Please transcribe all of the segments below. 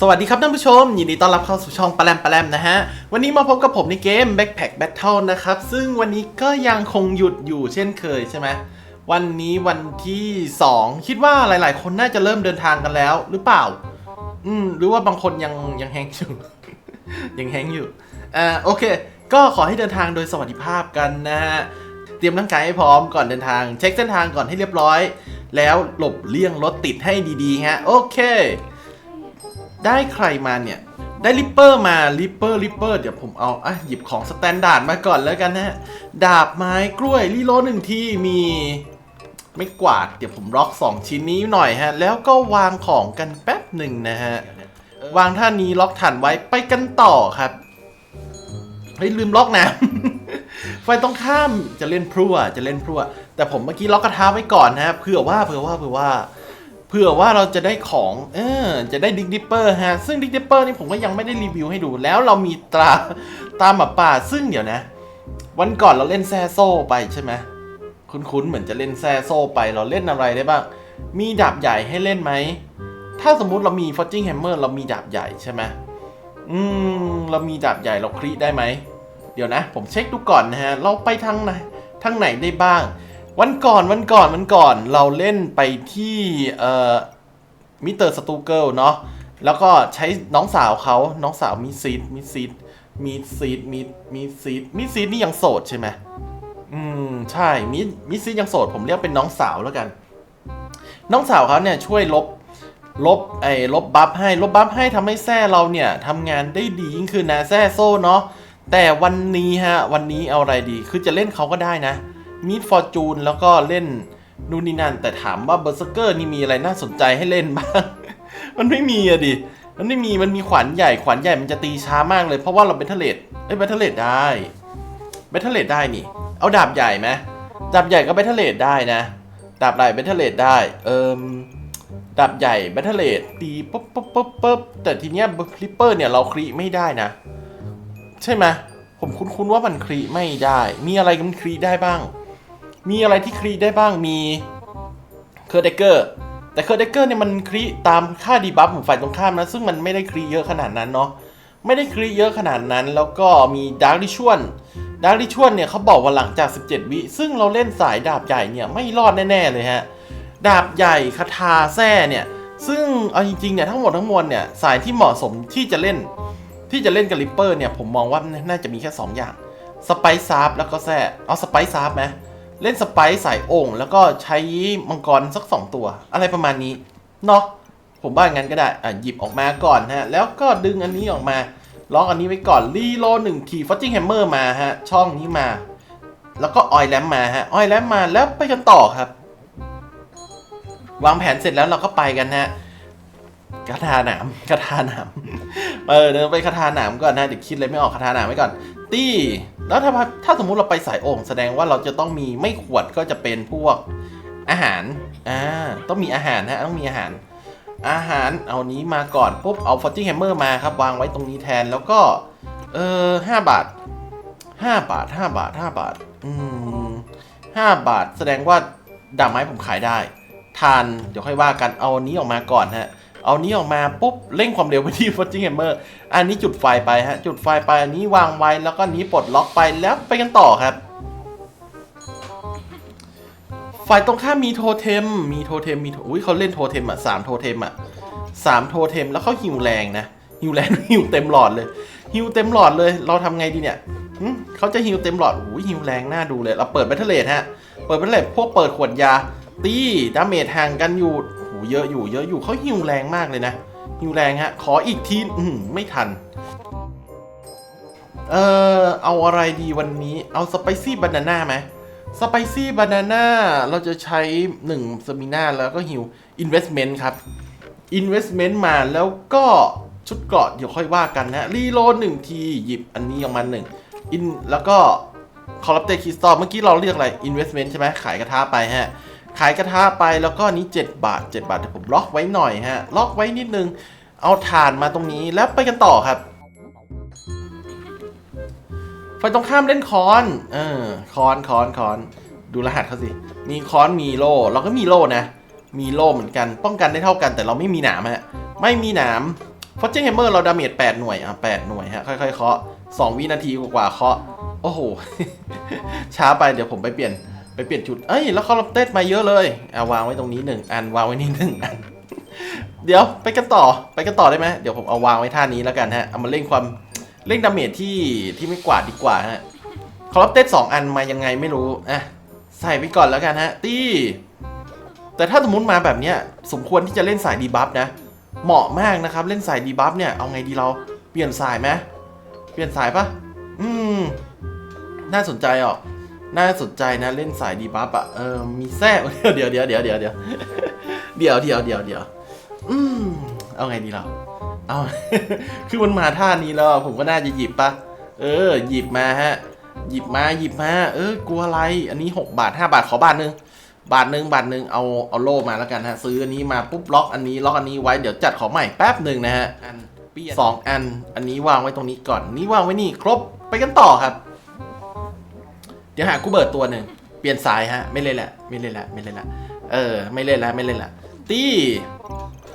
สวัสดีครับท่านผู้ชม ยินดีต้อนรับเข้าสู่ช่องปลาแรมปลาแรมนะฮะ วันนี้มาพบกับผมในเกม Backpack Battle นะครับ ซึ่งวันนี้ก็ยังคงหยุดอยู่เช่นเคยใช่ไหมวันนี้วันที่ 2 คิดว่าหลายๆ คนน่าจะเริ่มเดินทางกันแล้วหรือเปล่า อืม หรือว่าบางคนยังยังแฮงอยู่ ยังแฮงอยู่อ่าโอเค ก็ขอให้เดินทางโดยสวัสดิภาพกันนะฮะเตรียมร่างกายให้พร้อมก่อนเดินทาง เช็คเส้นทางก่อนให้เรียบร้อย แล้วหลบเลี่ยงรถติดให้ดีๆฮะโอเค ได้ใครมาเนี่ย ได้ริปเปอร์มาริปเปอร์ริปเปอร์เดี๋ยวผมเอาอะหยิบของสแตนดาร์ดมาก่อนแล้วกันนะฮะ ดาบไม้กล้วยรีโลหนึ่งที่มีไม่กวาดเดี๋ยวผมล็อก 2 ชิ้นนี้หน่อยฮะ แล้วก็วางของกันแป๊บหนึ่งนะฮะ วางท่านี้ล็อกฐานไว้ไปกันต่อครับเฮ้ยลืมล็อกนะไฟตรงข้ามจะเล่นพรั่วจะเล่นพรั่ว แต่ผมเมื่อกี้ล็อกกระทะไว้ก่อนนะฮะเผื่อว่าเผื่อว่าเผื่อว่า เผื่อว่าเราจะได้ของ เออ จะได้ดิกดิปเปอร์ฮะ ซึ่งดิกดิปเปอร์นี่ผมก็ยังไม่ได้รีวิวให้ดู แล้วเรามีตราตามหมาป่า ซึ่งเดี๋ยวนะ วันก่อนเราเล่นแซ่โซ่ไปใช่ไหมคุ้นๆเหมือนจะเล่นแซ่โซ่ไป เราเล่นอะไรได้บ้าง มีดาบใหญ่ให้เล่นไหม ถ้าสมมุติเรามีฟอ r จิ n งแฮมเมอร์เรามีดาบใหญ่ใช่ไหมอืม เรามีดาบใหญ่เราคลิได้ไหม เดี๋ยวนะ ผมเช็คดูก่อนนะฮะ เราไปทางไหนทางไหนได้บ้าง วันก่อนวันก่อนวันก่อนเราเล่นไปที่เอ่อมิเตอร์สตูเกิลเนาะแล้วก็ใช้น้องสาวเขาน้องสาวมีซีดมีซีดมีซีดมีมีซีดมีซีดนี่ยังโสดใช่ไหมอืมใช่มีมีซีดยังโสดผมเรียกเป็นน้องสาวแล้วกัน น้องสาวเขาเนี่ยช่วยลบลบไอ้ลบบัฟให้ลบบัฟให้ทำให้แซ่เราเนี่ยทำงานได้ดียิ่งขึ้นนะแซ่โซ่เนาะแต่วันนี้ฮะวันนี้เอาอะไรดีคือจะเล่นเขาก็ได้นะ มีดฟอร์จูนแล้วก็เล่นนู่นนี่นั่น แต่ถามว่าเบอร์เซอร์เกอร์นี่มีอะไรน่าสนใจให้เล่นบ้าง มันไม่มีอะดิ มันไม่มี มันมีขวานใหญ่ ขวานใหญ่มันจะตีช้ามากเลย เพราะว่าเราเบทเทเลดเอ้ยเบทเทเลดได้เบทเทเลดได้นี่ เอาดาบใหญ่ไหมดาบใหญ่ก็เบทเทเลดได้นะ ดาบใหญ่เบทเทเลดได้ เอิมดาบใหญ่เบทเทเลดตีปุ๊บปุ๊บปุ๊บปุ๊บแต่ทีเนี้ยคลิปเปอร์เนี่ยเราคลีไม่ได้นะ ใช่ไหมผมคุ้นๆว่ามันคลีไม่ได้ มีอะไรมันคลีได้บ้าง มีอะไรที่คลีได้บ้างมีเคอร์เดเกอร์แต่เคอร์เดเกอร์เนี่ยมันคลีตามค่าดีบัฟของฝ่ายตรงข้ามนะ ซึ่งมันไม่ได้คลีเยอะขนาดนั้นเนาะไม่ได้คลีเยอะขนาดนั้นแล้วก็มีดาร์กริชวลดาร์กริชวลเนี่ยเขาบอกว่าหลังจาก 17 วิ ซึ่งเราเล่นสายดาบใหญ่เนี่ยไม่รอดแน่ ๆ เลยฮะ ดาบใหญ่คาถาแส้เนี่ย ซึ่งเอาจริงๆเนี่ยทั้งหมดทั้งมวลเนี่ยสายที่เหมาะสมที่จะเล่นที่จะเล่นกับริปเปอร์เนี่ยผมมองว่าน่าจะมีแค่ 2 อย่างสไปซ์ซาร์ฟแล้วก็แซ่เอาสไปซ์ซาร์ฟไหม เล่นสไปซ์สายโอ่งแล้วก็ใช้มังกรสัก 2 ตัว อะไรประมาณนี้เนาะผมว่างั้นก็ได้อะหยิบออกมาก่อนฮะ แล้วก็ดึงอันนี้ออกมาล็อกอันนี้ไว้ก่อนรีโลหนึ่งทีฟอตจิ้งแฮมเมอร์มาฮะ ช่องนี้มา แล้วก็ออยแลมมาฮะออยแลมมาแล้วไปกันต่อครับ วางแผนเสร็จแล้วเราก็ไปกันฮะคาถาหนามคาถาหนามเออเดินไปคาถาหนามก่อนนะเดี๋ยวคิดเลยไม่ออกคาถาหนามไว้ก่อน ตี้ แล้วถ้าถ้าสมมุติเราไปสายโอ่งแสดงว่าเราจะต้องมีไม่ขวดก็จะเป็นพวกอาหาร อ่า ต้องมีอาหารฮะต้องมีอาหาร อาหาร เอานี้มาก่อนปุ๊บ เอาฟอร์จิงแฮมเมอร์มาครับ วางไว้ตรงนี้แทน แล้วก็ เออห้าบาทห้าบาทห้าบาทห้าบาท อืมห้าบาท แสดงว่าดาบไม้ผมขายได้ ทาน เดี๋ยวค่อยว่ากัน เอาอันนี้ออกมาก่อนฮะ เอานี้ออกมาปุ๊บเร่งความเร็วไปที่ f o r g i n g Hammer อันนี้จุดไฟไปฮะจุดไฟไปอันนี้วางไว้แล้วก็นี้ปลดล็อกไปแล้วไปกันต่อครับ ฝ่ายตรงข้ามมีโทเทม มีโทเทมมีอุ้ยเขาเล่นโทเทมอะสามโทเทมอะสามโทเทมแล้วเขาหิวแรงนะหิวแรงหิวเต็มหลอดเลยหิวเต็มหลอดเลย เราทำไงดีเนี่ยเขาจะหิวเต็มหลอดอุ้ยหิวแรงน่าดูเลย เราเปิดแบตเทอร์เลทฮะ เปิดแบตเทอร์เลทพวกเปิดขวดยา ตีดาเมจห่างกันอยู่ เยอะอยู่เยอะอยู่เขาหิวแรงมากเลยนะหิวแรงฮะ ขออีกทีอืมไม่ทัน เออเอาอะไรดีวันนี้เอาสไปซี่บานาน่าไหมสไปซี่บานาน่าเราจะใช้1สมิน่าแล้วก็ฮิว Investment ครับ Investment มาแล้วก็ชุดเกราะเดี๋ยวค่อยว่ากันนะรีโลดหนึ่งทีหยิบอันนี้ออกมาหนึ่งอินแล้วก็คอร์รัปเตอร์คริสตัลเมื่อกี้เราเรียกอะไร Investment ใช่ไหมขายกระทะไปฮะ ขายกระทะไปแล้วก็นี้7บาท 7 บาทเดี๋ยวผมล็อกไว้หน่อยฮะ ล็อกไว้นิดนึง เอาถ่านมาตรงนี้แล้วไปกันต่อครับฝ่ายตรงข้ามเล่นคอน เออ คอนคอนคอน ดูรหัสเขาสิ มีคอนมีโล่ เราก็มีโล่นะ มีโล่เหมือนกัน ป้องกันได้เท่ากันแต่เราไม่มีหนามฮะ ไม่มีหนามฟอร์เจนแฮมเมอร์เราดาเมจ8หน่วย อะ8หน่วยฮะ ค่อยๆเคาะ2วินาทีกว่าๆเคาะ โอ้โห ช้าไปเดี๋ยวผมไปเปลี่ยน ไปเปลี่ยนจุด เอ้ย แล้วคอลัมเต้มาเยอะเลยเอะวางไว้ตรงนี้หนึ่งอันวางไว้นี่หนึ่งอัน เดี๋ยวไปกันต่อไปกันต่อได้ไหมเดี๋ยวผมเอาวางไว้ท่านี้แล้วกันฮะ เอามาเร่งความเร่งดาเมจที่ที่ไม่กวาดดีกว่าฮะคอลัมเต้สองอันมายังไงไม่รู้อะใส่ไปก่อนแล้วกันฮะตี้แต่ถ้าสมมติมาแบบเนี้ยสมควรที่จะเล่นสายดีบัฟนะ เหมาะมากนะครับ เล่นสายดีบัฟเนี่ยเอาไงดีเราเปลี่ยนสายไหมเปลี่ยนสายปะอืม น่าสนใจอะ น่าสนใจนะเล่นสายดีบัฟอะเออมีแท้เดี๋ยวเดี๋ยวเดี๋ยวเดี๋ยวเดี๋ยวเดี๋ยวเดี๋ยวเดี๋ยวเดี๋ยวอืมเอาไงดีเราเอาคือมันมาท่านี้แล้วอะผมก็น่าจะหยิบปะเออ หยิบมาฮะ หยิบมาหยิบมา เออกลัวอะไร อันนี้ 6 บาท 5 บาทขอบาทหนึงบาทหนึ่งบาทหนึ่งเอาเอาโล่มาแล้วกันฮะ ซื้ออันนี้มาปุ๊บล็อกอันนี้ล็อกอันนี้ไว้เดี๋ยวจัดของใหม่แป๊บหนึ่งนะฮะอันสองอัน อันนี้วางไว้ตรงนี้ก่อน นี้วางไว้นี่ครบไปกันต่อครับ เดี๋ยวหากูเบิร์ดตัวหนึ่งเปลี่ยนสายฮะ ไม่เล่นละไม่เล่นละไม่เล่นละเออ ไม่เล่นละไม่เล่นละตี้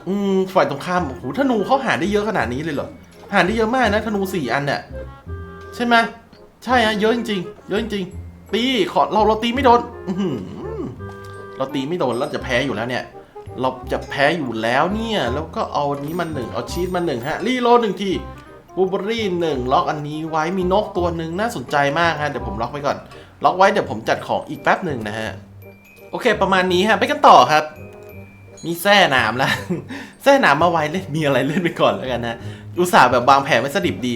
อืมฝ่ายตรงข้ามโอ้โหธนูเขาหาได้เยอะขนาดนี้เลยเหรอหาได้เยอะมากนะธนูสี่อันเนี่ยใช่ไหมใช่ฮะเยอะจริงๆเยอะจริงๆตีขอเราเราตีไม่โดนอืเราตีไม่โดนเราจะแพ้อยู่แล้วเนี่ย เราจะแพ้อยู่แล้วเนี่ย แล้วก็เอาอันนี้มาหนึ่งเอาชีสมาหนึ่งฮะรีโลดหนึ่งทีบูเบอรี่หนึ่งล็อกอันนี้ไว้มีนกตัวหนึ่งน่าสนใจมากฮะเดี๋ยวผมล็อกไว้ก่อน ล็อกไว้เดี๋ยวผมจัดของอีกแป๊บหนึ่งนะฮะ โอเคประมาณนี้ฮะ ไปกันต่อครับ มีแส้หนามแล้วแส้หนามมาไว้เล่นมีอะไรเล่นไปก่อนแล้วกันนะ อุตส่าห์แบบวางแผนไว้สดิบดี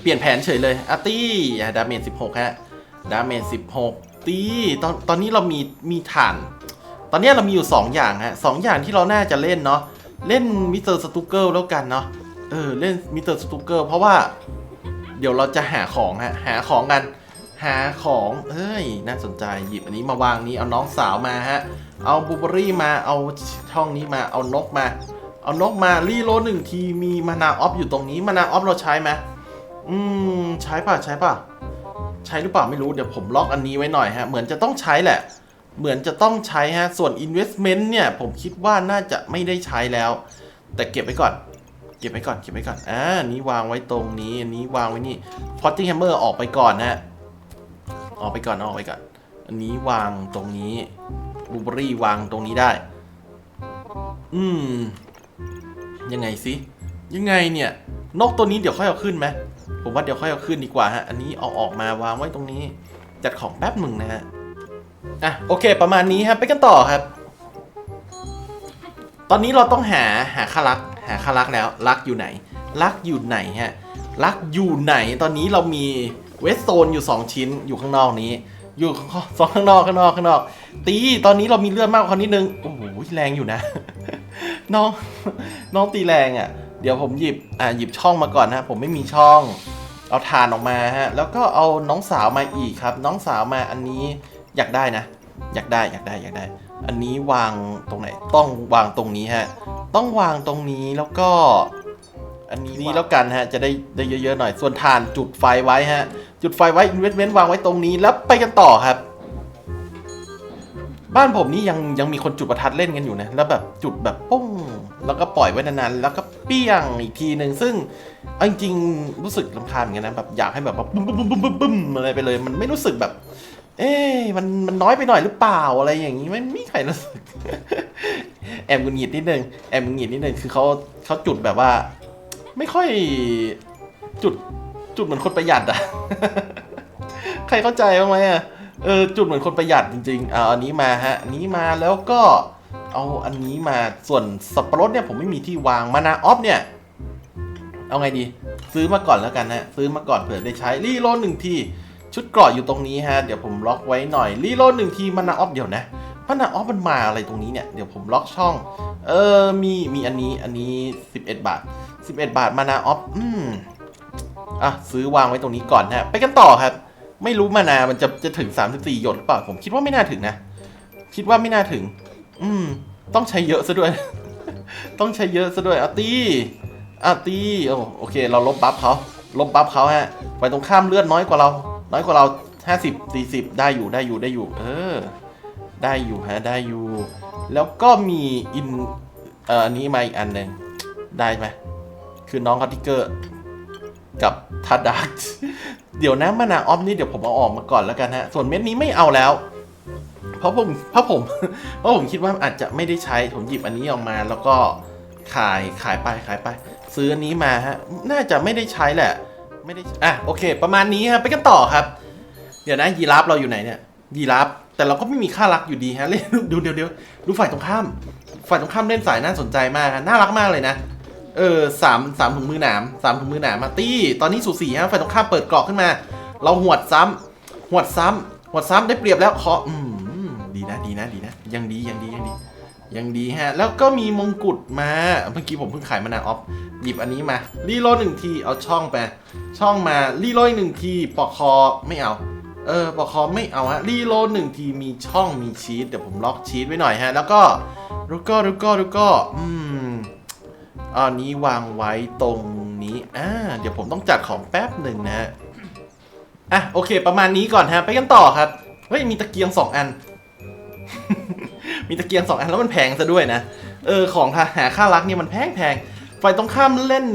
เปลี่ยนแผนเฉยเลยอาร์ตี้อะดาเมจ16ฮะ ดาเมจ16ตีตอนตอนนี้เรามีมีฐาน ตอนนี้เรามีอยู่ 2 อย่างฮะสองอย่างที่เราน่าจะเล่นเนาะ เล่นมิสเตอร์สตูเกิลแล้วกันเนาะ เออเล่นมิสเตอร์สตูเกิลเพราะว่า เดี๋ยวเราจะหาของฮะ หาของกัน หาของเอ้ย น่าสนใจหยิบอันนี้มาวางนี้เอาน้องสาวมาฮะ เอาบูเบอรี่มาเอาช่องนี้มาเอานกมา เอานกมารีโลหนึ่งทีมีมานาออฟอยู่ตรงนี้มานาออฟเราใช้ไหมอืมใช้ป่ะใช้ป่ะ ใช้หรือเปล่าไม่รู้เดี๋ยวผมล็อกอันนี้ไว้หน่อยฮะ เหมือนจะต้องใช้แหละ เหมือนจะต้องใช้ฮะ ส่วน investment เนี่ย ผมคิดว่าน่าจะไม่ได้ใช้แล้ว แต่เก็บไว้ก่อนเก็บไว้ก่อนเก็บไว้ก่อนอ่านี้วางไว้ตรงนี้อันนี้วางไว้นี่ potting hammer ออกไปก่อนนะฮะ ออกไปก่อนออกไปก่อน อันนี้วางตรงนี้บูเบอรี่วางตรงนี้ได้ อืม ยังไงสิยังไงเนี่ย นกตัวนี้เดี๋ยวค่อยเอาขึ้นไหมผมว่าเดี๋ยวค่อยเอาขึ้นดีกว่าฮะ อันนี้เอาออกมาวางไว้ตรงนี้ จัดของแป๊บหนึ่งนะฮะ อะโอเค ประมาณนี้ครับไปกันต่อครับ ตอนนี้เราต้องหาหาคารัก หาคารักแล้วรักอยู่ไหน รักอยู่ไหนฮะ รักอยู่ไหน ตอนนี้เรามี เวสโซนอยู่ 2 ชิ้นอยู่ข้างนอกนี้ อยู่สองข้างนอกข้างนอกข้างนอก ตีตอนนี้เรามีเลือดมากกว่านิดนึงโอ้โหแรงอยู่นะ น้องน้องตีแรงอะ เดี๋ยวผมหยิบอ่าหยิบช่องมาก่อนนะผมไม่มีช่องเอาถ่านออกมาฮะแล้วก็เอาน้องสาวมาอีกครับ น้องสาวมาอันนี้อยากได้นะ อยากได้อยากได้อยากได้ อันนี้วางตรงไหนต้องวางตรงนี้ฮะต้องวางตรงนี้แล้วก็ อันนี้นี่แล้วกันฮะ จะได้ได้เยอะๆหน่อย ส่วนถ่านจุดไฟไว้ฮะ จุดไฟไว้ investment วางไว้ตรงนี้แล้วไปกันต่อครับ บ้านผมนี่ยังยังมีคนจุดประทัดเล่นกันอยู่นะ แล้วแบบจุดแบบปุ้ง แล้วก็ปล่อยไว้นานๆ แล้วก็เปี้ยงอีกทีหนึ่งซึ่งเอาจริงๆรู้สึกลำคาญเหมือนกันนะแบบอยากให้แบบว่าปุ้มปุ้มปุ้มปุ้มปุ้มปุ้มอะไรไปเลย มันไม่รู้สึกแบบ เอ๊ะมันมันน้อยไปหน่อยหรือเปล่าอะไรอย่างนี้ไม่มีใครรู้สึก แอบหงุดหงิดนิดนึงแอบหงุดหงิดนิดนึงคือเขาเขาจุดแบบว่า ไม่ค่อยจุดจุดเหมือนคนประหยัดอะใครเข้าใจบ้างไหมอะเออจุดเหมือนคนประหยัดจริงๆเอาอันนี้มาฮะอันนี้มาแล้วก็เอาอันนี้มาส่วนสับปะรดเนี่ยผมไม่มีที่วางมานาออฟเนี่ย เอาไงดี ซื้อมาก่อนแล้วกันนะซื้อมาก่อนเผื่อได้ใช้รีโลดหนึ่งทีชุดเกราะอยู่ตรงนี้ฮะเดี๋ยวผมล็อกไว้หน่อยรีโลดหนึ่งทีมานาออฟเดี๋ยวนะมานาออฟมันมาอะไรตรงนี้เนี่ยเดี๋ยวผมล็อกช่อง เออมีมีอันนี้อันนี้ 11 บาท 11 บาทมานาออฟอืมอะซื้อวางไว้ตรงนี้ก่อนฮะไปกันต่อครับ ไม่รู้มานามันจะจะถึง 34 หยดหรือเปล่า ผมคิดว่าไม่น่าถึงนะ คิดว่าไม่น่าถึง อืม ต้องใช้เยอะซะด้วย ต้องใช้เยอะซะด้วยอาตีอาตีโอ้โอเค เราลบบัฟเขาลบบัฟเขาฮะไปตรงข้ามเลือดน้อยกว่าเรา น้อยกว่าเรา 50 40 ได้อยู่ได้อยู่ได้อยู่ เออ ได้อยู่ฮะได้อยู่ แล้วก็มีอินเอ่ออันนี้มาอีกอันหนึ่งได้ไหม คือน้องคาติกเกอร์กับทัดดักเดี๋ยวนะมานาออฟนี่เดี๋ยวผมเอาออกมาก่อนแล้วกันฮะ ส่วนเม็ดนี้ไม่เอาแล้ว เพราะผมเพราะผมเพราะผมคิดว่าอาจจะไม่ได้ใช้ผมหยิบอันนี้ออกมา แล้วก็ขายขายไปขายไป ซื้ออันนี้มาฮะ น่าจะไม่ได้ใช้แหละ ไม่ได้อะโอเค ประมาณนี้ครับไปกันต่อครับ เดี๋ยวนะยีราฟเราอยู่ไหนเนี่ยยีราฟแต่เราก็ไม่มีค่ารักอยู่ดีฮะเล่นดูเดี๋ยวเดี๋ยวดูฝ่ายตรงข้าม ฝ่ายตรงข้ามเล่นสายน่าสนใจมากฮะน่ารักมากเลยนะ เออสามสามถุงมือหนามสามถุงมือหนามมาตี้ ตอนนี้สูสีฮะฝ่ายตรงข้ามเปิดกรอกขึ้นมา เราหวดซ้ำหวดซ้ำหวดซ้ำได้เปรียบแล้วเคาะอืมดีนะดีนะดีนะ ยังดียังดียังดี ยังดีฮะ แล้วก็มีมงกุฎมา เมื่อกี้ผมเพิ่งขายมานาออฟหยิบอันนี้มา รีโหลดหนึ่งที เอาช่องไป ช่องมา รีโหลดหนึ่งที ปอกคอไม่เอา เออ ปอกคอไม่เอาฮะ รีโหลดหนึ่งที มีช่อง มีชีส เดี๋ยวผมล็อกชีสไว้หน่อยฮะ แล้วก็ แล้วก็แล้วก็แล้วก็ อืม อันนี้วางไว้ตรงนี้ อ่า เดี๋ยวผมต้องจัดของแป๊บหนึ่งนะฮะ อะ โอเค ประมาณนี้ก่อนฮะ ไปกันต่อครับ เฮ้ย มีตะเกียงสองอัน มีตะเกียงสองอันแล้วมันแพงซะด้วยนะ เออ ของหาค่ารักเนี่ยมันแพงแพงฝ่ายตรงข้ามเล่น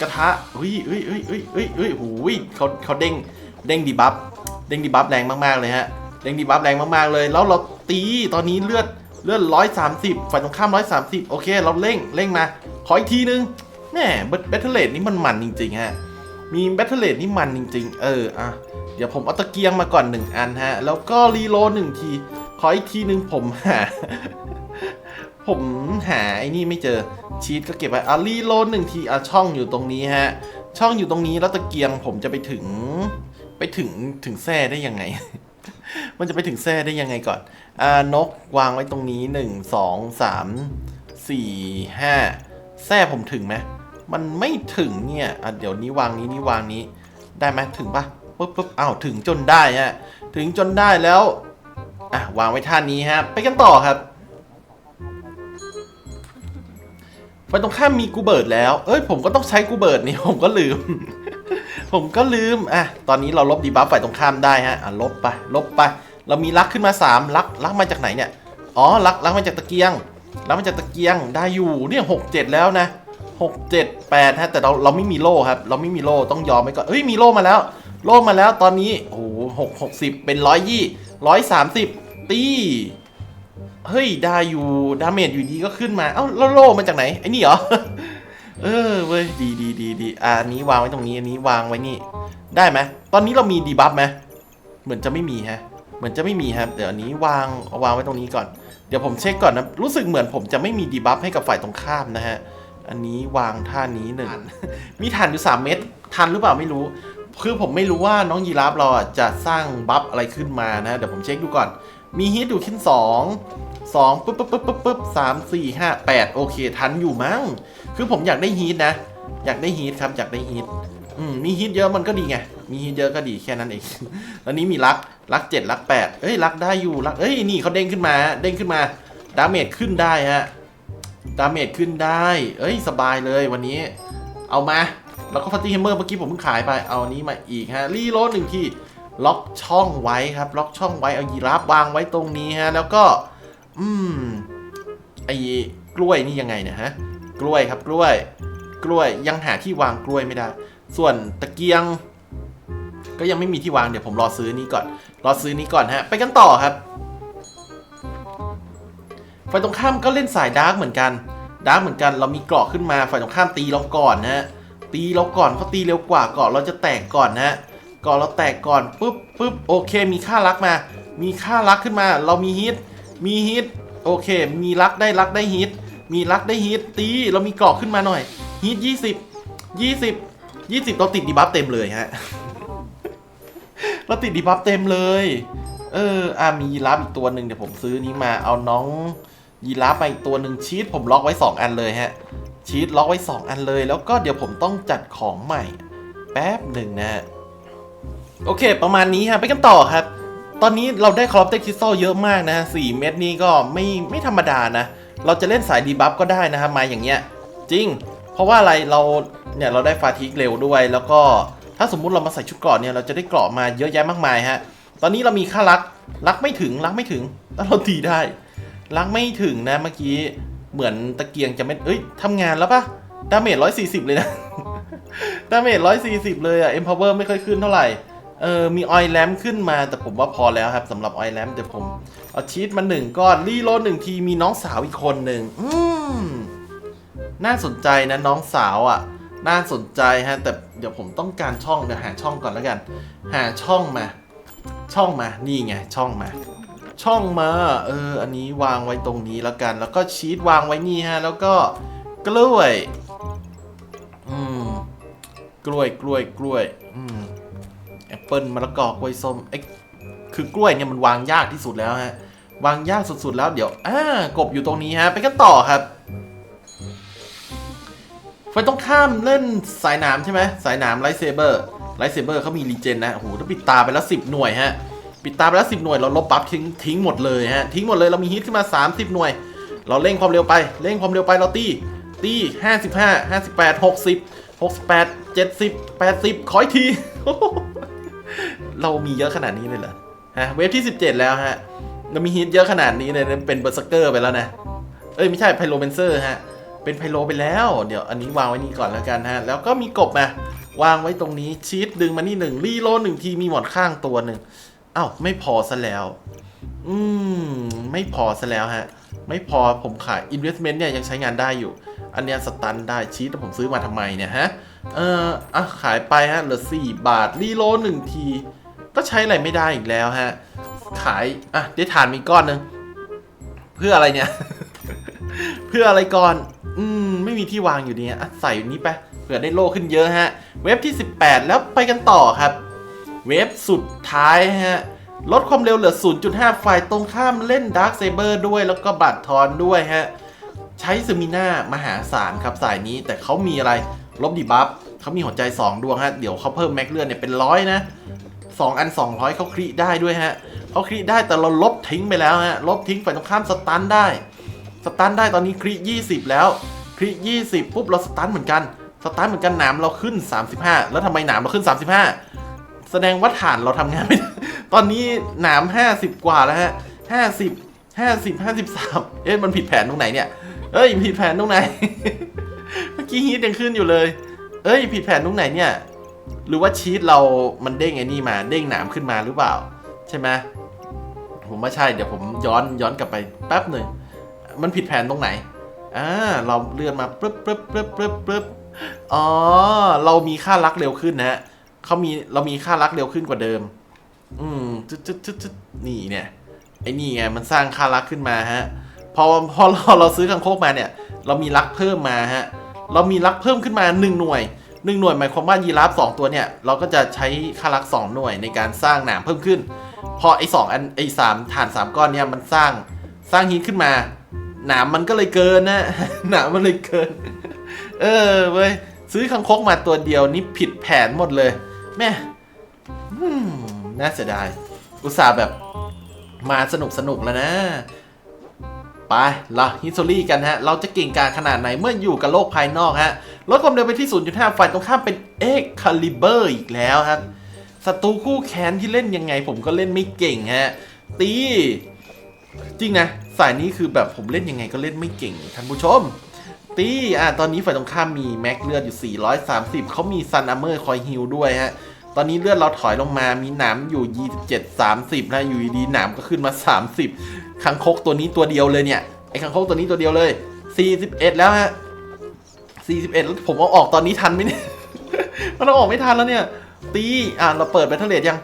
กระทะเฮ้ยเฮ้ยเฮ้ยเฮ้ยเฮ้ยเฮ้ยหูยเขาเขาเด้ง เด้งดีบัฟ เด้งดีบัฟแรงมากๆเลยฮะ เด้งดีบัฟแรงมากๆเลย แล้วเราตี ตอนนี้เลือดเลือดร้อยสามสิบฝ่ายตรงข้ามร้อยสามสิบโอเค เราเร่ง เร่งมา ขออีกทีนึงแหม่แบทเทิลเลดนี่มันมันจริงๆฮะ มีแบทเทิลเลดนี่มันจริง ๆ เอออะเดี๋ยวผมเอาตะเกียงมาก่อนหนึ่งอันฮะ แล้วก็รีโหลดหนึ่งที ขออีกทีนึงผมหา ผมหาไอ้นี่ไม่เจอชีตก็เก็บไว้อะรีโหลดหนึ่งทีอะช่องอยู่ตรงนี้ฮะ ช่องอยู่ตรงนี้แล้วตะเกียงผมจะไปถึง ไปถึงถึงแท่ได้ยังไง มันจะไปถึงแท่ได้ยังไงก่อนอ่านกวางไว้ตรงนี้หนึ่งสองสามสี่ห้า แท่ผมถึงไหมมันไม่ถึงเนี่ยอะเดี๋ยวนี้วางนี้นี่วางนี้ ได้ไหมถึงปะปุ๊บปุ๊บอ้าวถึงจนได้ฮะถึงจนได้แล้วอะวางไว้ท่านี้ฮะ ไปกันต่อครับไปตรงข้ามมีกูเบิร์ดแล้ว เอ้ยผมก็ต้องใช้กูเบิร์ดนี่ผมก็ลืม ผมก็ลืมอะตอนนี้เราลบดีบัฟฝ่ายตรงข้ามได้ฮะอะลบไปลบไป เรามีลักขึ้นมา3ลักลักมาจากไหนเนี่ยอ๋อลักลักมาจากตะเกียง แลักมาจากตะเกียงได้อยู่เนี่ยหกเจ็ดแล้วนะหกเจ็ดแปดฮะแต่เราเราไม่มีโล่ครับ เราไม่มีโล่ต้องยอมไปก่อนเฮ้ยมีโล่มาแล้ว โล่มาแล้วตอนนี้โอ้โหหกหกสิบเป็นร้อยยี่ร้อยสามสิบตีเฮ้ยได้อยู่ดาเมจอยู่ดีก็ขึ้นมาเอ้าแล้วโล่มาจากไหนไอ้นี่เหรอเออเว้ยดีดีดีดีอะอันนี้วางไว้ตรงนี้อันนี้วางไว้นี่ ได้ไหมตอนนี้เรามีดีบัฟไหมเหมือนจะไม่มีฮะ เหมือนจะไม่มีครับเดี๋ยวอันนี้วางเอาวางไว้ตรงนี้ก่อน เดี๋ยวผมเช็คก่อนนะ รู้สึกเหมือนผมจะไม่มีดีบัฟให้กับฝ่ายตรงข้ามนะฮะ อันนี้วางท่านี้หนึ่ง มีฐานอยู่ 3 เม็ด ทันหรือเปล่าไม่รู้ คือผมไม่รู้ว่าน้องยีราฟเราอะจะสร้างบัฟอะไรขึ้นมานะ เดี๋ยวผมเช็คดูก่อน มีฮิตอยู่ขึ้น 2 2ปุ๊บปุ๊บปุ๊บปุ๊บปุ๊บสามสี่ห้าแปดโอเค ทันอยู่มั้ง คือผมอยากได้ฮีทนะ อยากได้ฮีทครับ อยากได้ฮีท อืมมีฮิตเยอะมันก็ดีไง มีฮิตเยอะก็ดีแค่นั้นเองตอนนี้มีลักลักเจ็ดลักแปดเอ้ยลักได้อยู่ลักเอ้ยนี่เขาเด้งขึ้นมา เด้งขึ้นมา ดาเมจขึ้นได้ฮะ ดาเมจขึ้นได้ เอ้ยสบายเลยวันนี้ เอามา แล้วก็ฟัตตี้แฮมเมอร์เมื่อกี้ผมเพิ่งขายไป เอานนี้มาอีกฮะ รีโหลดหนึ่งทีล็อกช่องไว้ครับ ล็อกช่องไว้ เอายีราฟวางไว้ตรงนี้ฮะ แล้วก็ อืม ไอ้กล้วยนี่ยังไงเนี่ยฮะ กล้วยครับกล้วย กล้วยยังหาที่วางกล้วยไม่ได้ ส่วนตะเกียง ก็ยังไม่มีที่วางเดี๋ยวผมรอซื้อนี้ก่อน รอซื้อนี้ก่อนฮะ ไปกันต่อครับฝ่ายตรงข้ามก็เล่นสายดาร์กเหมือนกันดาร์กเหมือนกันเรามีเกราะขึ้นมาฝ่ายตรงข้ามตีเราก่อนนะฮะตีเราก่อนเขาตีเร็วกว่าเกราะเราจะแตกก่อนนะฮะเกราะเราแตกก่อนปุ๊บปุ๊บโอเค มีค่ารักมา มีค่ารักขึ้นมา เรามีฮิตมีฮิตโอเค มีรักได้รักได้ฮิตมีรักได้ฮิตตีเรามีเกราะขึ้นมาหน่อยฮิตยี่สิบยี่สิบ ยี่สิบเราติดดีบัฟเต็มเลยฮะ เราติดดีบัฟเต็มเลย เอออะมียีราฟอีกตัวหนึ่งเดี๋ยวผมซื้อนี้มาเอาน้องยีราฟไปอีกตัวหนึ่งชีตผมล็อกไว้ 2 อันเลยฮะ ชีตล็อกไว้ 2 อันเลย แล้วก็เดี๋ยวผมต้องจัดของใหม่ แป๊บหนึ่งนะฮะ โอเค ประมาณนี้ฮะ ไปกันต่อครับ ตอนนี้เราได้ครอปเตคริสตัลเยอะมากนะสี่เม็ดนี้ก็ไม่ไม่ธรรมดานะ เราจะเล่นสายดีบัฟก็ได้นะครับมาอย่างเงี้ย จริง เพราะว่าอะไรเรา เนี่ยเราได้ฟาทิกเร็วด้วย แล้วก็ถ้าสมมุติเรามาใส่ชุดเกราะเนี่ยเราจะได้เกราะมาเยอะแยะมากมายฮะ ตอนนี้เรามีค่ารักรักไม่ถึงรักไม่ถึงแล้วเราตีได้รักไม่ถึงนะเมื่อกี้เหมือนตะเกียงจะไม่เอ้ยทำงานแล้วปะดาเมจร้อยสี่สิบเลยนะดาเมจร้อยสี่สิบเลยอะ empower ไม่ค่อยขึ้นเท่าไหร่เออมีออยแลมขึ้นมาแต่ผมว่าพอแล้วครับสำหรับออยแลมเดี๋ยวผมเอาชีตมาหนึ่งก้อนรีโหลดหนึ่งทีมีน้องสาวอีกคนหนึ่งอืมน่าสนใจนะน้องสาวอะ น่าสนใจฮะ แต่เดี๋ยวผมต้องการช่องเดี๋ยวหาช่องก่อนแล้วกัน หาช่องมา ช่องมา นี่ไง ช่องมา ช่องมา เออ อันนี้วางไว้ตรงนี้แล้วกัน แล้วก็ชีตวางไว้นี่ฮะ แล้วก็กล้วย อืม กล้วย กล้วย กล้วย อืม แอปเปิลมะละกอกล้วยส้มไอ้คือกล้วยเนี่ยมันวางยากที่สุดแล้วฮะ วางยากสุดๆแล้ว เดี๋ยว อ่ากบอยู่ตรงนี้ฮะ ไปกันต่อครับ ไฟต้องข้ามเล่นสายหนามใช่ไหมสายหนามไลท์เซเบอร์ไลท์เซเบอร์เขามีรีเจนนะโอ้โหถ้าปิดตาไปแล้ว10หน่วยฮะปิดตาไปแล้ว10หน่วยเราลบปั๊บทิ้งทิ้งหมดเลยฮะทิ้งหมดเลยเรามีฮิตขึ้นมา30หน่วย เราเร่งความเร็วไปเร่งความเร็วไปเราตีตี55 58 60 68 70 80ขออีกที เรามีเยอะขนาดนี้เลยเหรอฮะเวฟที่17แล้วฮะเรามีฮิตเยอะขนาดนี้เลยเป็นเบอร์สเกอร์ไปแล้วนะ เอ้ยไม่ใช่ไพโลเบนเซอร์ฮะ เป็นไพโลไปแล้ว เดี๋ยวอันนี้วางไว้นี่ก่อนแล้วกันฮะ แล้วก็มีกบมาวางไว้ตรงนี้ชีตดึงมานี่หนึ่งรีโลหนึ่งทีมีหมอนข้างตัวหนึ่งอ้าวไม่พอซะแล้ว อืม ไม่พอซะแล้วฮะ ไม่พอผมขาย investment เนี่ยยังใช้งานได้อยู่ อันเนี้ยสตันได้ชีตผมซื้อมาทำไมเนี่ยฮะ เอออะขายไปฮะเหลือสี่บาทรีโลหนึ่งที ก็ใช้อะไรไม่ได้อีกแล้วฮะ ขาย อะ ได้ฐานมีก้อนหนึ่งเพื่ออะไรเนี่ย เพื่ออะไรก่อน อืม ไม่มีที่วางอยู่ดีอะใส่อยู่นี้ไปเผื่อได้โลขึ้นเยอะฮะ เว็บที่ 18 แล้วไปกันต่อครับ เว็บสุดท้ายฮะ ลดความเร็วเหลือ 0.5ฝ่ายตรงข้ามเล่นดาร์ s เซเบอร์ด้วยแล้วก็บัตรทอนด้วยฮะ ใช้ซมิน่ามหาศาลครับสายนี้แต่เขามีอะไร ลบดีบัฟเขามีหัวใจ 2 ดวงฮะ เดี๋ยวเขาเพิ่มแม็กเลือดเนี่ยเป็นร้อยนะ2อัน 200เขาครีได้ด้วยฮะเขาครีได้แต่เราลบทิ้งไปแล้วฮะลบทิ้งฝ่ายตรงข้ามสตันได้ สตันได้ตอนนี้ครี20 แล้วครี20 ปุ๊บเราสตันเหมือนกัน สตันเหมือนกันหนามเราขึ้น 35 แล้วทำไมหนามเราขึ้น 35 แสดงว่าฐานเราทำงานไม่ได้ตอนนี้หนาม 50 กว่าแล้วฮะ 50 50 53 เอ๊ะมันผิดแผนตรงไหนเนี่ย เอ้ยผิดแผนตรงไหน เมื่อกี้ฮีทยังขึ้นอยู่เลย เอ้ยผิดแผนตรงไหนเนี่ย หรือว่าชีตเรามันเด้งไอ้นี่มา เด้งหนามขึ้นมาหรือเปล่า ใช่ไหมผมว่าใช่ เดี๋ยวผมย้อนย้อนกลับไปแป๊บหนึ่ง มันผิดแผนตรงไหนอ่าเราเลื่อนมาปึ๊บปึ๊บปึ๊บปึ๊บปึ๊บอ๋อ เรามีค่ารักเร็วขึ้นนะฮะเขามีเรามีค่ารักเร็วขึ้นกว่าเดิม อืมจึ๊ดจึ๊ดจึ๊ดจึ๊ดนี่เนี่ยไอ้นี่ไงมันสร้างค่ารักขึ้นมาฮะพอพอเราเราซื้อคังโคกมาเนี่ย เรามีรักเพิ่มมาฮะเรามีรักเพิ่มขึ้นมาหนึ่งหน่วยหนึ่งหน่วยหมายความว่ายีราฟสองตัวเนี่ยเราก็จะใช้ค่ารักสองหน่วยในการสร้างหนามเพิ่มขึ้น พอไอ้สองอันไอ้สามฐานสามก้อนเนี่ยมันสร้างสร้างฮีทขึ้นมา หนามมันก็เลยเกินนะหนามมันเลยเกิน เออเว้ยซื้อคังคกมาตัวเดียวนี่ผิดแผนหมดเลย แม่น่าเสียดาย อุตส่าห์แบบมาสนุกสนุกแล้วนะ ไปละฮิสตอรี่กันฮะ เราจะเก่งกาขนาดไหนเมื่ออยู่กับโลกภายนอกฮะลดความเร็วไปที่ 0.5ฝ่ายตรงข้ามเป็นเอ็กคาลิเบอร์อีกแล้วครับศัตรูคู่แค้นที่เล่นยังไงผมก็เล่นไม่เก่งฮะ ตี จริงนะ สายนี้คือแบบผมเล่นยังไงก็เล่นไม่เก่งท่านผู้ชม ตีอะตอนนี้ฝ่ายตรงข้ามมีแม็กเลือดอยู่ 430 เขามีซันอัมเมอร์คอยฮิลด้วยฮะ ตอนนี้เลือดเราถอยลงมามีหนามอยู่ 27 30 นะ อยู่ดีหนามก็ขึ้นมา 30คังคกตัวนี้ตัวเดียวเลยเนี่ย ไอ้คังคกตัวนี้ตัวเดียวเลย 41 แล้วฮะ 41 แล้วผมเอาออกตอนนี้ทันไหมเนี่ย มันเอาออกไม่ทันแล้วเนี่ย ตี อะเราเปิดแบตเทอร์เลดยัง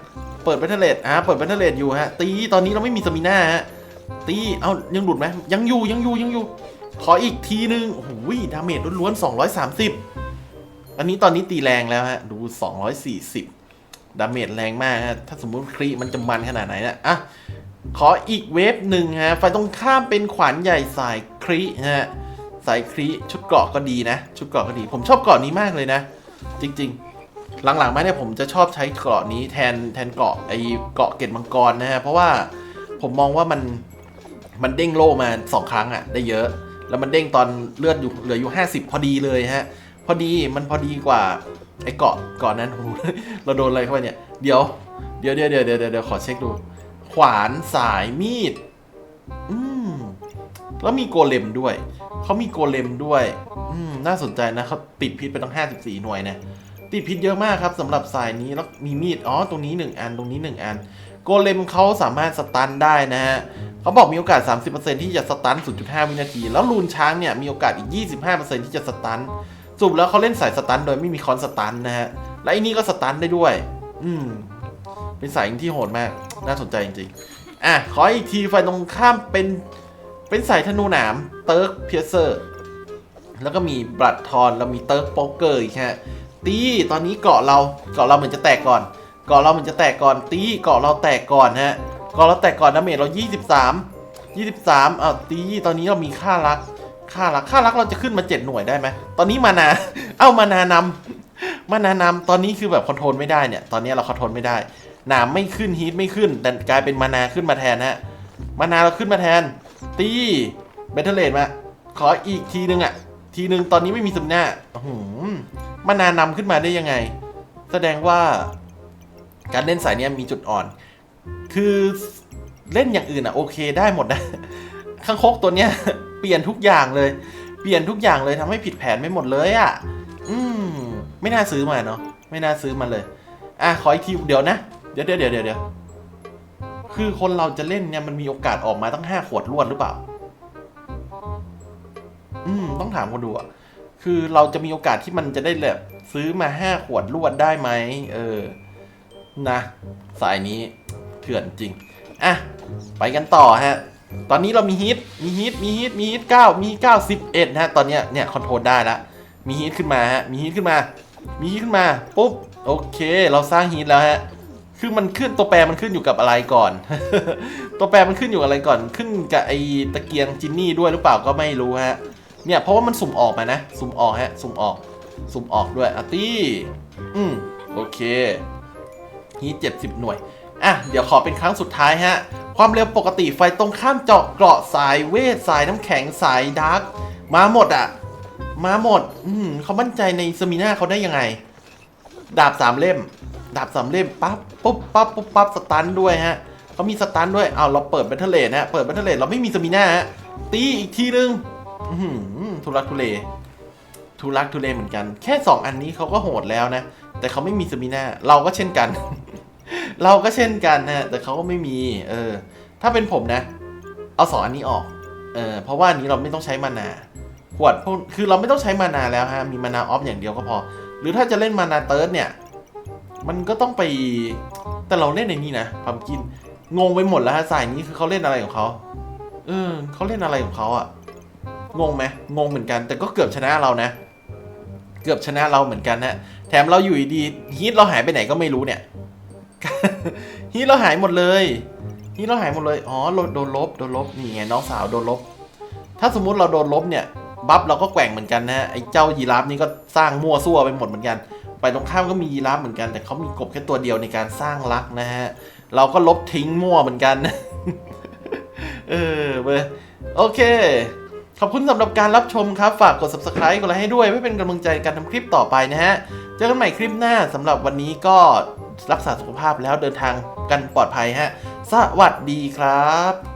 เปิดแบตเทอร์เลดอะเปิดแบตเทอร์เลดอยู่ฮะ ตี ตอนนี้เราไม่มีสมิน่าฮะ ตี เอายังหลุดไหมยังอยู่ยังอยู่ยังอยู่ ขออีกทีนึงโอ้โหดาเมจล้วนๆ230 อันนี้ตอนนี้ตีแรงแล้วฮะ ดู 240 ดาเมจแรงมากฮะ ถ้าสมมุติครีมันจะมันขนาดไหนนะอะ ขออีกเวฟหนึ่งฮะไฟตรงข้ามเป็นขวานใหญ่สายครีฮะ สายครีชุดเกราะก็ดีนะ ชุดเกราะก็ดี ผมชอบเกราะนี้มากเลยนะ จริง ๆหลังๆมาเนี่ยผมจะชอบใช้เกราะนี้แทนแทนเกราะไอเกราะเกล็ดมังกรนะฮะเพราะว่าผมมองว่ามัน มันเด้งโล่มาสองครั้งอะ่ะได้เยอะ แล้วมันเด้งตอนเลือดอยู่เหลืออยู่ 50 พอดีเลยฮะ พอดีมันพอดีกว่าไอ้เกาะเกาะนั้นโหเราโดนอะไรเข้าไปเนี่ย เดี๋ยว เดี๋ยวเดี๋ยวเดี๋ยวเดี๋ยวเดี๋ยวขอเช็คดู ขวานสายมีด อืม แล้วมีโกเลมด้วย เขามีโกเลมด้วย อืม น่าสนใจนะเขาติดพิษไปตั้ง 54 หน่วยนะติดพิษเยอะมากครับสำหรับสายนี้แล้วมีมีด อ๋อ ตรงนี้ 1 อัน ตรงนี้ 1 อัน กเลมเขาสามารถสตันได้นะฮะเขาบอกมีโอกาส 30%ที่จะสตัน 0.5 วินาที แล้วลูนช้างเนี่ยมีโอกาสอีก 25%ที่จะสตันสรุปแล้วเขาเล่นสายสตันโดยไม่มีคอนสตันนะฮะ และไอ้นี่ก็สตันได้ด้วย อืม เป็นสายที่โหดมาก น่าสนใจจริงๆ อะ ขออีกทีไฟตรงข้ามเป็น เป็นสายธนูหนามเติร์กเพียเซอร์ แล้วก็มีบลัดทอนแล้วมีเติร์กโป๊กเกอร์อีกฮะ ตี ตอนนี้เกาะเรา เกาะเราเหมือนจะแตกก่อน เกาะเราเหมือนจะแตกก่อนตีเกาะเราแตกก่อนฮะเกาะเราแตกก่อนดาเมจเรา 23 23อ้าวตีตอนนี้เรามีค่ารัก ค่ารักค่ารักเราจะขึ้นมา 7 หน่วยได้ไหมตอนนี้มานา เอ้ามานานำมานานำตอนนี้คือแบบคอนโทรลไม่ได้เนี่ยตอนนี้เราคอนโทรลไม่ได้หนามไม่ขึ้นฮีทไม่ขึ้นแต่กลายเป็นมานาขึ้นมาแทนฮะมานาเราขึ้นมาแทน ตีเบทเทเลดมาขออีกทีนึงอะ ทีนึงตอนนี้ไม่มีสมหน้าโอ้โหมานานำขึ้นมาได้ยังไง แสดงว่า การเล่นสายเนี้ยมีจุดอ่อน คือเล่นอย่างอื่นอะโอเคได้หมดนะข้างคกตัวเนี้ยเปลี่ยนทุกอย่างเลย เปลี่ยนทุกอย่างเลยทำให้ผิดแผนไม่หมดเลยอะอืมไม่น่าซื้อมาเนาะไม่น่าซื้อมาเลย อะขออีกทีเดี๋ยวนะ เดี๋ยวเดี๋ยวเดี๋ยวเดี๋ยวคือคนเราจะเล่นเนี่ยมันมีโอกาสออกมาตั้งห้าขวดรวดหรือเปล่า อืมต้องถามคนดูอะคือเราจะมีโอกาสที่มันจะได้แบบซื้อมาห้าขวดรวดได้ไหมเออ นะ สายนี้เถื่อนจริง อะ ไปกันต่อฮะ ตอนนี้เรามีฮิต มีฮิต มีฮิต มีฮิตเก้ามีเก้าสิบเอ็ดฮะ ตอนเนี้ย เนี่ยคอนโทรลได้แล้วมีฮิตขึ้นมาฮะ มีฮิตขึ้นมา มีฮิตขึ้นมา ปุ๊บ โอเค เราสร้างฮิตแล้วฮะ คือมันขึ้นตัวแปรมันขึ้นอยู่กับอะไรก่อน ตัวแปรมันขึ้นอยู่อะไรก่อน ขึ้นกับไอตะเกียงจินนี่ด้วยหรือเปล่าก็ไม่รู้ฮะ เนี่ยเพราะว่ามันสุ่มออกมานะ สุ่มออกฮะ สุ่มออก สุ่มออกด้วยอาร์ตี้อืมโอเค ฮีเจ็ดสิบหน่วย อะ เดี๋ยวขอเป็นครั้งสุดท้ายฮะ ความเร็วปกติไฟตรงข้ามเจาะเกราะสายเวท สายน้ำแข็งสายดาร์กมาหมดอะ มาหมด อืมเขามั่นใจในสมิน่าเขาได้ยังไง ดาบสามเล่ม ดาบสามเล่มปั๊บปุ๊บปั๊บปุ๊บปั๊บสตันด้วยฮะเขามีสตันด้วยเอาเราเปิดแบทเทิลเลนะฮะเปิดแบทเทิลเลเราไม่มีสมิน่าฮะตีอีกทีนึงอื้อหือทุลักทุเลทุลักทุเลเหมือนกัน แค่ 2 อันนี้เขาก็โหดแล้วนะ แต่เขาไม่มีสมิน่าเราก็เช่นกัน เราก็เช่นกันนะแต่เขาก็ไม่มีเออถ้าเป็นผมนะ เอาสองอันนี้ออกเออเพราะว่าอันนี้เราไม่ต้องใช้มานาขวดพวกคือเราไม่ต้องใช้มานาแล้วฮะมีมานาออฟอย่างเดียวก็พอ หรือถ้าจะเล่นมานาเติร์ดเนี่ย มันก็ต้องไปแต่เราเล่นในนี้นะพัมกินงงไปหมดแล้วฮะสายนี้คือเขาเล่นอะไรของเขาเออเขาเล่นอะไรของเขาอะงงไหมงงเหมือนกัน แต่ก็เกือบชนะเรานะ เกือบชนะเราเหมือนกันฮะแถมเราอยู่ดีฮีทเราหายไปไหนก็ไม่รู้เนี่ย ฮีทเราหายหมดเลยฮีทเราหายหมดเลย อ๋อโดนลบโดนลบนี่ไงน้องสาวโดนลบ ถ้าสมมุติเราโดนลบเนี่ยบัฟเราก็แกว่งเหมือนกันนะฮะไอ้เจ้ายีราฟนี่ก็สร้างมั่วซั่วไปหมดเหมือนกันไปตรงข้ามก็มียีราฟเหมือนกัน แต่เขามีกบแค่ตัวเดียวในการสร้างรักนะฮะเราก็ลบทิ้งมั่วเหมือนกันเออเว้ยโอเค ขอบคุณสำหรับการรับชมครับ ฝากกด subscribe กดไลค์ให้ด้วยเพื่อเป็นกำลังใจในการทำคลิปต่อไปนะฮะ เจอกันใหม่คลิปหน้าสำหรับวันนี้ก็ รักษาสุขภาพแล้วเดินทางกันปลอดภัยฮะ สวัสดีครับ